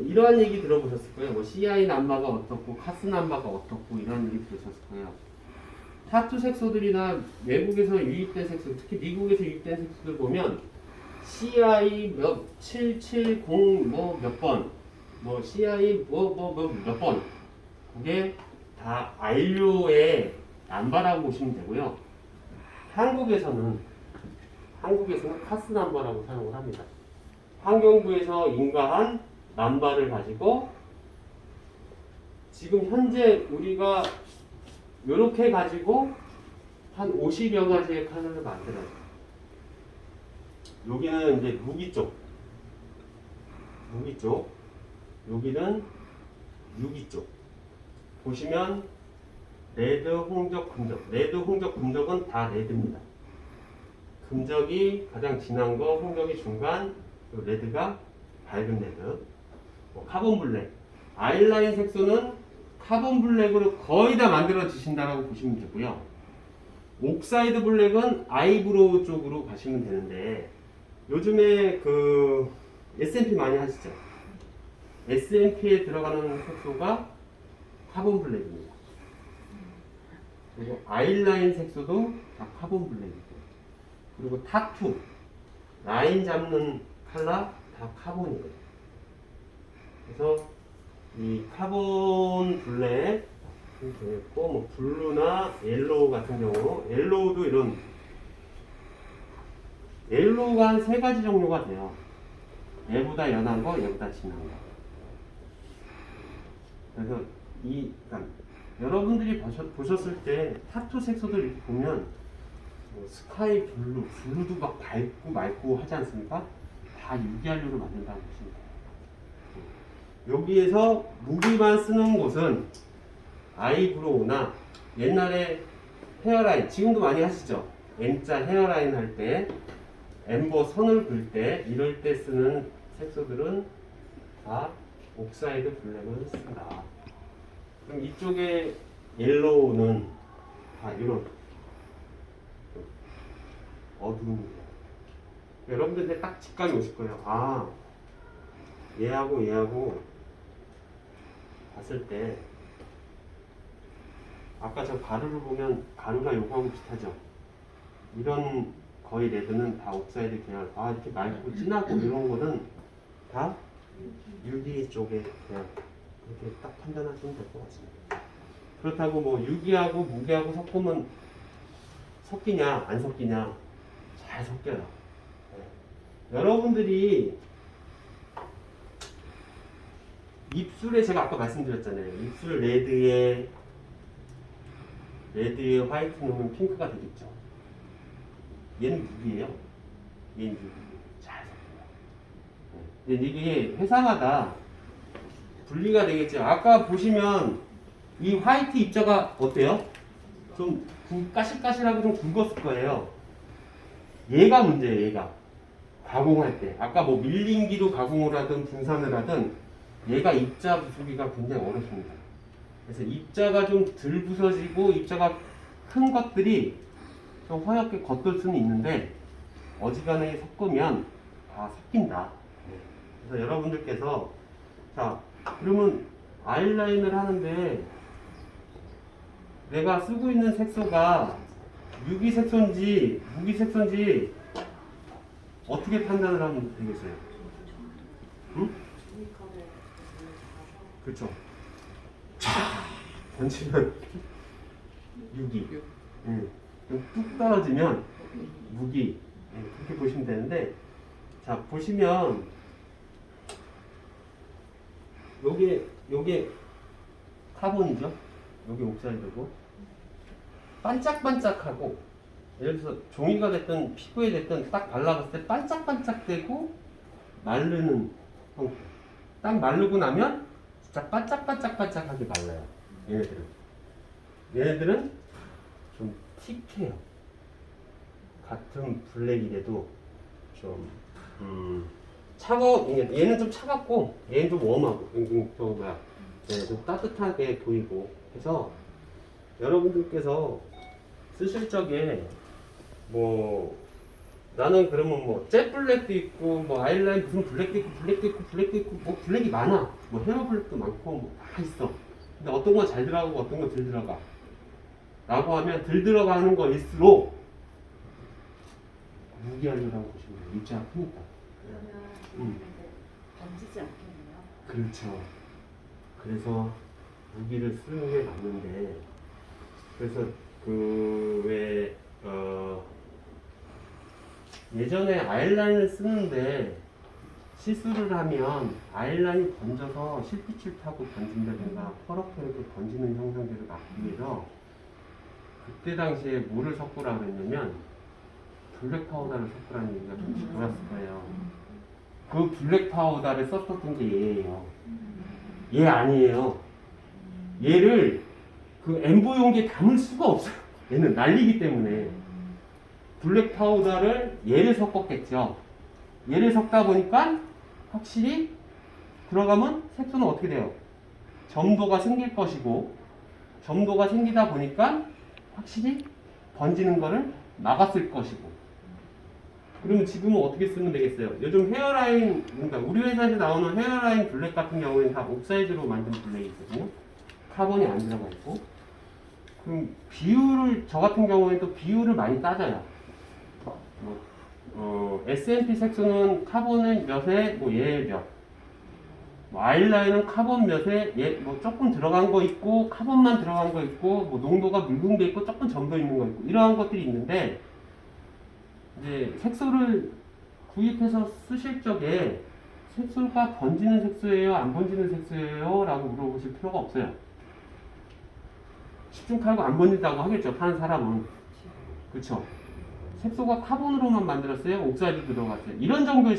이러한 얘기 들어보셨을 거예요. 뭐 CI 남바가 어떻고 카스 남바가 어떻고 이런 얘기 들으셨을 거예요. 타투 색소들이나 외국에서 유입된 색소, 특히 미국에서 유입된 색소들 보면 CI 몇 770 뭐 몇 번, 뭐 CI 뭐 뭐 뭐 몇 번, 그게 다 안료의 남바라고 보시면 되고요. 한국에서는 한국에서는 카스 남바라고 사용을 합니다. 환경부에서 인가한 남바를 가지고 지금 현재 우리가 이렇게 가지고 한 50여 가지의 컬러를 만들어요. 여기는 이제 무기 쪽, 무기 쪽, 여기는 유기 쪽. 보시면 레드, 홍적, 금적. 레드, 홍적, 금적은 다 레드입니다. 금적이 가장 진한 거, 홍적이 중간, 레드가 밝은 레드. 뭐 카본 블랙. 아이라인 색소는 카본 블랙으로 거의 다 만들어지신다라고 보시면 되고요. 옥사이드 블랙은 아이브로우 쪽으로 가시면 되는데 요즘에 그 S&P 많이 하시죠? S&P에 들어가는 색소가 카본 블랙입니다. 그리고 아이라인 색소도 다 카본 블랙이고 그리고 타투 라인 잡는 칼라 다 카본이에요. 그래서 이 카본 블랙 되겠고 뭐 블루나 옐로우 같은 경우 옐로우도 이런 옐로우가 한 세 가지 종류가 돼요. 얘보다 연한 거, 얘보다 진한 거. 그래서 이 그러니까 여러분들이 보셨, 보셨을 때 타투 색소들 보면 뭐 스카이 블루, 블루도 막 밝고 맑고 하지 않습니까? 다 유기한료로 만든다고 보시면 돼요. 여기에서 무기만 쓰는 곳은 아이브로우나 옛날에 헤어라인 지금도 많이 하시죠? M자 헤어라인 할 때 엠버 선을 그을 때 이럴 때 쓰는 색소들은 다 옥사이드 블랙을 쓴다. 그럼 이쪽에 옐로우는 다 이런 어두운 거. 여러분들 이제 딱 직감이 오실 거예요. 아 얘하고 얘하고 봤을 때 아까 저 가루를 보면 가루가 요거하고 비슷하죠. 이런 거의 레드는 다 옥사이드 계열. 아 이렇게 맑고 진하고 이런 거는 다 유기 쪽에 그냥 이렇게 딱 판단하시면 될 것 같습니다. 그렇다고 뭐 유기하고 무기하고 섞으면 섞이냐 안 섞이냐 잘 섞여요. 네. 여러분들이 입술에 제가 아까 말씀드렸잖아요. 입술 레드에 레드에 화이트 넣으면 핑크가 되겠죠. 얘는 유기예요. 얘는 유기. 잘 섞여요. 네. 근데 이게 회사마다 분리가 되겠죠. 아까 보시면 이 화이트 입자가 어때요? 좀 굵- 까실까실하고 좀 굵었을 거예요. 얘가 문제예요. 얘가 가공할 때. 아까 뭐 밀링기로 가공을 하든 분산을 하든 얘가 입자 부수기가 굉장히 어렵습니다. 그래서 입자가 좀 덜 부서지고 입자가 큰 것들이 좀 허옇게 겉돌 수는 있는데 어지간하게 섞으면 다 섞인다. 네. 그래서 여러분들께서 자 그러면 아이라인을 하는데 내가 쓰고 있는 색소가 유기 색소인지 무기 색소인지 어떻게 판단을 하면 되겠어요? 응? 그렇죠. 던지면 유기. 응. 좀뚝 떨어지면 무기. 응, 그렇게 보시면 되는데 자 보시면 요게 요게 카본이죠. 요게 옥사이드고 반짝반짝하고 예를 들어서 종이가 됐든 피부에 됐든 딱 발라봤을 때 반짝반짝되고 마르는 형태. 딱 마르고 나면 진짜 반짝반짝반짝하게 말라요. 얘네들은. 얘네들은 좀 틱해요. 같은 블랙이라도 좀 음, 차가워. 얘는 좀 차갑고 얘는 좀 웜하고 음, 저 뭐야, 네, 좀 따뜻하게 보이고 해서 여러분들께서 쓰실 적에 뭐 나는 그러면 뭐jet 블랙도 있고 뭐 아이라인 무슨 블랙도 있고 블랙도 있고 블랙도 있고 뭐 블랙이 많아. 뭐 헤어 블랙도 많고 뭐 다 있어. 근데 어떤 건 잘 들어가고 어떤 건 덜 들어가. 라고 하면 덜 들어가는 거일수록 무기하려고 보시면 돼요. 입자가 크니까. 그러면 음. 번지지 않겠네요. 그렇죠. 그래서 무기를 쓰는 게 맞는데 그래서 그왜 어, 예전에 아이라인을 쓰는데 실수를 하면 아이라인이 번져서 실빛을 타고 번진다든가 퍼럭퍼럭 번지는 형상들을 막기 위해서 그때 당시에 뭐를 섞으라 그랬냐면 블랙 파우더를 섞으라는 얘기가 좀 돌았을 거예요. 그 블랙 파우더를 썼었던 게 얘예요. 얘 아니에요. 얘를 그 엠보 용기에 담을 수가 없어요. 얘는 날리기 때문에 블랙 파우더를 얘를 섞었겠죠. 얘를 섞다 보니까 확실히 들어가면 색소는 어떻게 돼요? 점도가 생길 것이고 점도가 생기다 보니까 확실히 번지는 거를 막았을 것이고 그러면 지금은 어떻게 쓰면 되겠어요? 요즘 헤어라인, 그러니까 우리 회사에서 나오는 헤어라인 블랙 같은 경우에는 다 옥사이드로 만든 블랙이 있거든요. 카본이 안 들어가 있고. 그럼 비율을, 저 같은 경우에는 또 비율을 많이 따져요. 뭐, 어, S&P 색소는 카본은 몇에, 뭐, 얘 몇. 뭐 아이라인은 카본 몇에, 얘, 뭐, 조금 들어간 거 있고, 카본만 들어간 거 있고, 뭐, 농도가 묽은 게 있고, 조금 점도 있는 거 있고, 이러한 것들이 있는데, 이제 색소를 구입해서 쓰실 적에 색소가 번지는 색소예요, 안 번지는 색소예요? 라고 물어보실 필요가 없어요. 집중 팔고 안 번진다고 하겠죠, 파는 사람은. 그쵸? 색소가 카본으로만 만들었어요? 옥사이드 들어갔어요? 이런 정도의